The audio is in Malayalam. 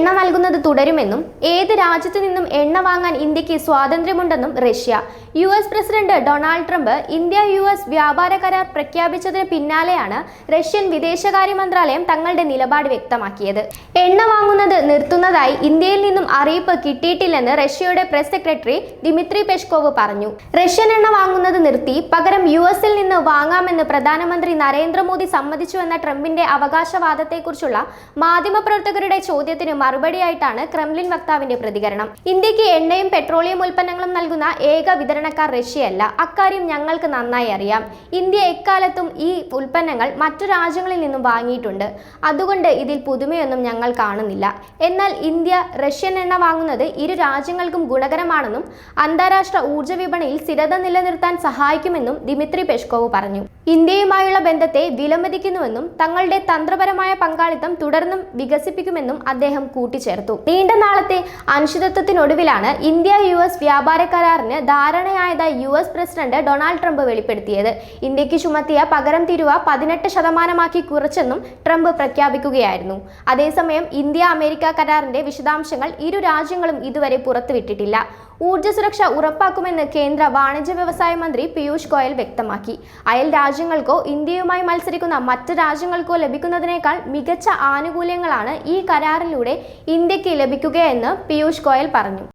എണ്ണ നൽകുന്നത് തുടരുമെന്നും ഏത് രാജ്യത്തു നിന്നും എണ്ണ വാങ്ങാൻ ഇന്ത്യയ്ക്ക് സ്വാതന്ത്ര്യമുണ്ടെന്നും Russia. U S president Donald Trump India U S വ്യാപാര കരാർ പ്രഖ്യാപിച്ചതിന് പിന്നാലെയാണ് റഷ്യൻ വിദേശകാര്യ മന്ത്രാലയം തങ്ങളുടെ നിലപാട് വ്യക്തമാക്കിയത്. എണ്ണ വാങ്ങുന്നത് നിർത്തുന്നതായി ഇന്ത്യയിൽ നിന്നും അറിയിപ്പ് കിട്ടിയിട്ടില്ലെന്ന് റഷ്യയുടെ പ്രസ് സെക്രട്ടറി ദിമിത്രി പെഷ്കോവ് പറഞ്ഞു. റഷ്യൻ എണ്ണ വാങ്ങുന്നത് നിർത്തി പകരം യു എസിൽ നിന്ന് വാങ്ങാമെന്ന് പ്രധാനമന്ത്രി നരേന്ദ്രമോദി സമ്മതിച്ചുവെന്ന ട്രംപിന്റെ അവകാശവാദത്തെക്കുറിച്ചുള്ള മാധ്യമപ്രവർത്തകരുടെ ചോദ്യത്തിന് മറുപടിയായിട്ടാണ് ക്രെംലിൻ വക്താവിന്റെ പ്രതികരണം. ഇന്ത്യയ്ക്ക് എണ്ണയും പെട്രോളിയം ഉൽപ്പന്നങ്ങളും നൽകുന്ന ഏക വിതരണക്കാർ റഷ്യയല്ല. അക്കാര്യം ഞങ്ങൾക്ക് നന്നായി അറിയാം. ഇന്ത്യ എക്കാലത്തും ഈ ഉൽപ്പന്നങ്ങൾ മറ്റു രാജ്യങ്ങളിൽ നിന്നും വാങ്ങിയിട്ടുണ്ട്. അതുകൊണ്ട് ഇതിൽ പുതുമയൊന്നും ഞങ്ങൾ കാണുന്നില്ല. എന്നാൽ ഇന്ത്യ റഷ്യൻ എണ്ണ വാങ്ങുന്നത് ഇരു രാജ്യങ്ങൾക്കും ഗുണകരമാണെന്നും അന്താരാഷ്ട്ര ഊർജ വിപണിയിൽ സ്ഥിരത നിലനിർത്താൻ സഹായിക്കുമെന്നും ദിമിത്രി പെഷ്കോവ് പറഞ്ഞു. ഇന്ത്യയുമായുള്ള ബന്ധത്തെ വിലമതിക്കുന്നുവെന്നും തങ്ങളുടെ തന്ത്രപരമായ പങ്കാളിത്തം തുടർന്നും വികസിപ്പിക്കുമെന്നും അദ്ദേഹം കൂട്ടിച്ചേർത്തു. നീണ്ട നാളത്തെ അനിശ്ചിതത്വത്തിനൊടുവിലാണ് ഇന്ത്യ യു എസ് വ്യാപാര കരാറിന് ധാരണയായതായി U S president Donald Trump വെളിപ്പെടുത്തിയത്. ഇന്ത്യയ്ക്ക് ചുമത്തിയ പകരം തിരുവ പതിനെട്ട് ശതമാനമാക്കി കുറച്ചെന്നും ട്രംപ് പ്രഖ്യാപിക്കുകയായിരുന്നു. അതേസമയം ഇന്ത്യ അമേരിക്ക കരാറിന്റെ വിശദാംശങ്ങൾ ഇരു രാജ്യങ്ങളും ഇതുവരെ പുറത്തുവിട്ടിട്ടില്ല. ഊർജ സുരക്ഷ ഉറപ്പാക്കുമെന്ന് കേന്ദ്ര വാണിജ്യ വ്യവസായ മന്ത്രി പീയൂഷ് ഗോയൽ വ്യക്തമാക്കി. അയൽ രാജ്യങ്ങൾക്കോ ഇന്ത്യയുമായി മത്സരിക്കുന്ന മറ്റ് രാജ്യങ്ങൾക്കോ ലഭിക്കുന്നതിനേക്കാൾ മികച്ച ആനുകൂല്യങ്ങളാണ് ഈ കരാറിലൂടെ ഇന്ത്യയ്ക്ക് ലഭിക്കുകയെന്ന് പീയൂഷ് ഗോയൽ പറഞ്ഞു.